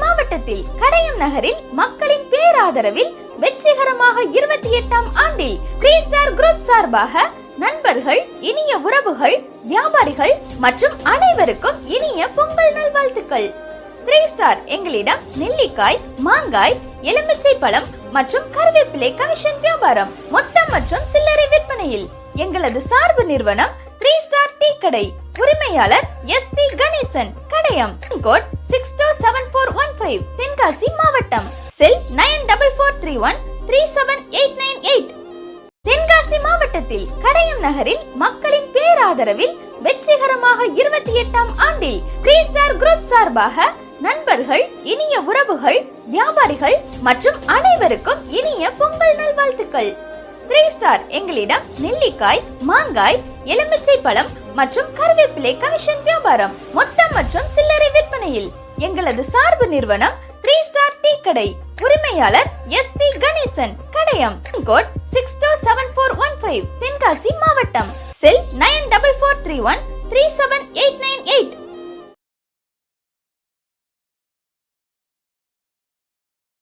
மாவட்டத்தில் கடையம் நகரில் மக்களின் பேராதரவில் வெற்றிகரமாக இருபத்தி எட்டாம் ஆண்டில் த்ரீ ஸ்டார் குரூப் சார்பாக நண்பர்கள் இனிய உறவுகள் வியாபாரிகள் மற்றும் அனைவருக்கும் இனிய பொங்கல் நல்வாழ்த்துக்கள். த்ரீ ஸ்டார் எங்களிடம் நெல்லிக்காய் மாங்காய் எலுமிச்சை பழம் மற்றும் கருவேப்பிலை கமிஷன் வியாபாரம் மொத்தம் மற்றும் சில்லறை விற்பனையில். எங்களது சார்பு நிறுவனம் த்ரீ ஸ்டார் டீ கடை. உரிமையாளர் S P Ganesan. Kadayam code six two seven four one five Tenkasi மாவட்டம். Cell nine double four three one three seven eight nine eight மாவட்டத்தில் கடையம் நகரில் மக்களின் பேராதரவில் வெற்றிகரமாக இருபத்தி எட்டாம் ஆண்டில் த்ரீ ஸ்டார் குரூப் சார்பாக நண்பர்கள் இனிய உறவுகள் வியாபாரிகள் மற்றும் அனைவருக்கும் இனிய பொங்கல் நல்வாழ்த்துக்கள். த்ரீ ஸ்டார் எங்களிடம் நெல்லிக்காய் மாங்காய் எலுமிச்சை பழம் மற்றும் கருவேப்பிலை கமிஷன் வியாபாரம் மொத்தம் மற்றும் சில்லறை விற்பனையில். எங்களது சார்பு நிறுவனம் த்ரீ ஸ்டார் டீ கடை. உரிமையாளர் S P Ganesan Kadayam. Code six five Tenkasi மாவட்டம். Cell nine double four three one three seven eight